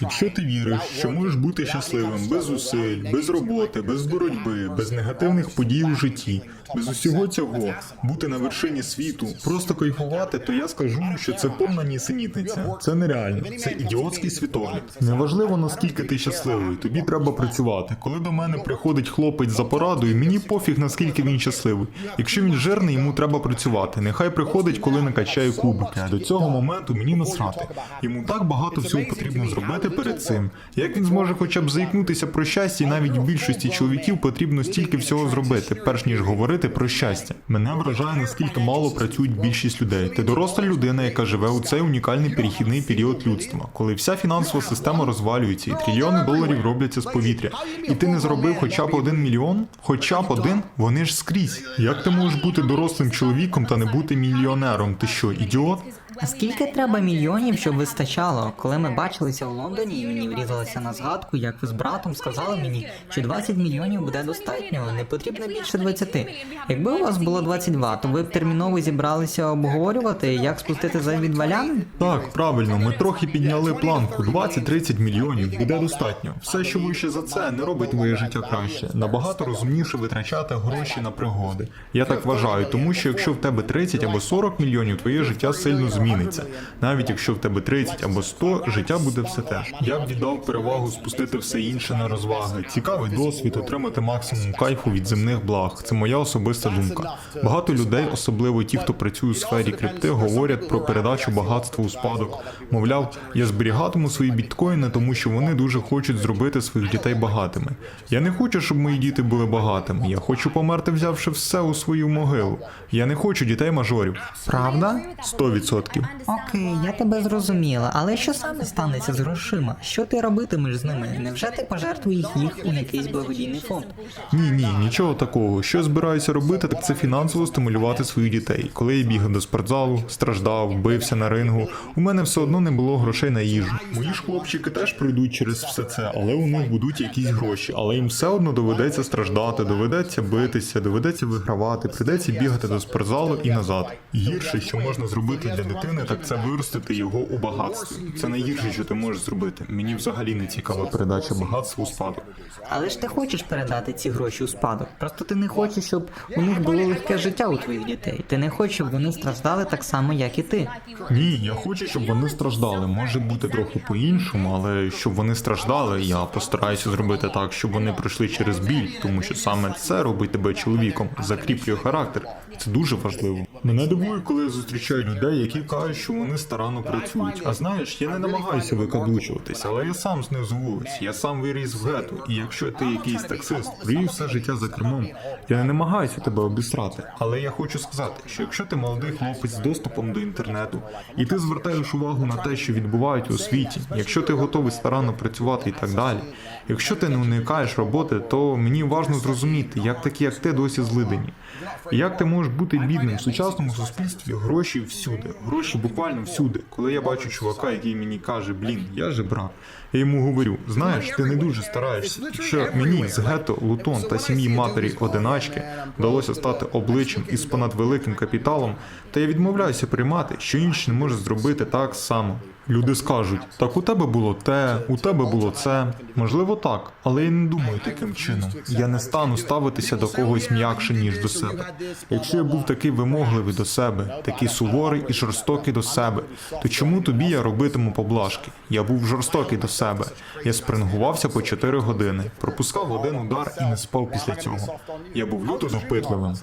Якщо ти віриш, що можеш бути щасливим без зусиль, без роботи, без боротьби, без негативних подій у житті, без усього цього, бути на вершині світу, просто кайфувати, то я скажу, що це повна нісенітниця. Це нереально, це ідіотський світогляд. Неважливо наскільки ти щасливий, тобі треба працювати. Коли до мене приходить хлопець за порадою, мені пофіг наскільки він щасливий. Якщо він жирний, йому треба працювати. Нехай приходить, коли накачає кубики. До цього моменту мені насрати. Йому так багато всього потрібно зробити перед цим. Як він зможе хоча б заікнутися про щастя, і навіть більшості чоловіків потрібно стільки всього зробити, перш ніж говорити про щастя. Мене вражає, наскільки мало працюють більшість людей. Ти доросла людина, яка живе у цей унікальний перехідний період людства, коли вся фінансова система розвалюється, і трильйони доларів робляться з повітря. І ти не зробив хоча б один мільйон? Хоча б один? Вони ж скрізь. Як ти можеш бути дорослим чоловіком та не бути мільйонером? Ти що, ідіот? Скільки треба мільйонів, щоб вистачало? Коли ми бачилися в Лондоні, і мені врізалося на згадку, як ви з братом сказали мені, що 20 мільйонів буде достатньо, не потрібно більше 20. Якби у вас було 22, то ви б терміново зібралися обговорювати, як спустити зайві валяни? Так, правильно, ми трохи підняли планку. 20-30 мільйонів буде достатньо. Все, що вище за це, не робить твоє життя краще. Набагато розумніше витрачати гроші на пригоди. Я так вважаю, тому що якщо в тебе 30 або 40 мільйонів, твоє життя сильно зміниться. Навіть якщо в тебе 30 або 100, життя буде все те ж. Я б віддав перевагу спустити все інше на розваги. Цікавий досвід, отримати максимум кайфу від земних благ. Це моя особиста думка. Багато людей, особливо ті, хто працює у сфері крипти, говорять про передачу багатства у спадок. Мовляв, я зберігатиму свої біткоїни, тому що вони дуже хочуть зробити своїх дітей багатими. Я не хочу, щоб мої діти були багатими. Я хочу померти, взявши все у свою могилу. Я не хочу дітей мажорів. Правда? 100%. Окей, я тебе зрозуміла, але що саме станеться з грошима? Що ти робитимеш з ними? Невже ти пожертвуєш їх у якийсь благодійний фонд? Ні, ні, нічого такого. Що збираюся робити, так це фінансово стимулювати своїх дітей. Коли я бігав до спортзалу, страждав, бився на рингу, у мене все одно не було грошей на їжу. Мої ж хлопчики теж пройдуть через все це, але у них будуть якісь гроші. Але їм все одно доведеться страждати, доведеться битися, доведеться вигравати, прийдеться бігати до спортзалу і назад. Гірше, що можна зробити для дитини, так це виростити його у багатстві. Це найгірше, що ти можеш зробити. Мені взагалі не цікава передача багатства у спадок. Але ж ти хочеш передати ці гроші у спадок. Просто ти не хочеш, щоб у них було легке життя у твоїх дітей. Ти не хочеш, щоб вони страждали так само, як і ти. Ні, я хочу, щоб вони страждали. Може бути трохи по-іншому, але щоб вони страждали, я постараюся зробити так, щоб вони пройшли через біль, тому що саме це робить тебе чоловіком, закріплює характер. Це дуже важливо. Мене дивує, коли я зустрічаю людей, які кажуть, що вони старанно працюють. А знаєш, я не намагаюся викаблучуватися, але я сам з них звулась. Я сам виріс в гету, і якщо ти якийсь таксист, провів все життя за кермом, я не намагаюся тебе обісрати. Але я хочу сказати, що якщо ти молодий хлопець з доступом до інтернету, і ти звертаєш увагу на те, що відбувається у світі, якщо ти готовий старанно працювати і так далі, якщо ти не уникаєш роботи, то мені важливо зрозуміти, як такі, як ти, досі злидені. Як ти можеш бути бідним в сучасному суспільстві? Гроші всюди, гроші буквально всюди. Коли я бачу чувака, який мені каже, блін, я же брак. Я йому говорю: знаєш, ти не дуже стараєшся. Якщо мені з гетто, Лутон та сім'ї матері одиначки вдалося стати обличчям із понад великим капіталом, то я відмовляюся приймати, що інші не можуть зробити так само. Люди скажуть, так у тебе було те, у тебе було це. Можливо, так, але я не думаю таким чином. Я не стану ставитися до когось м'якше, ніж до себе. Якщо я був такий вимогливий до себе, такий суворий і жорстокий до себе, то чому тобі я робитиму поблажки? Я був жорстокий до себе. Я спрингувався по 4 години, пропускав один удар і не спав після цього. Я був люто допитливим.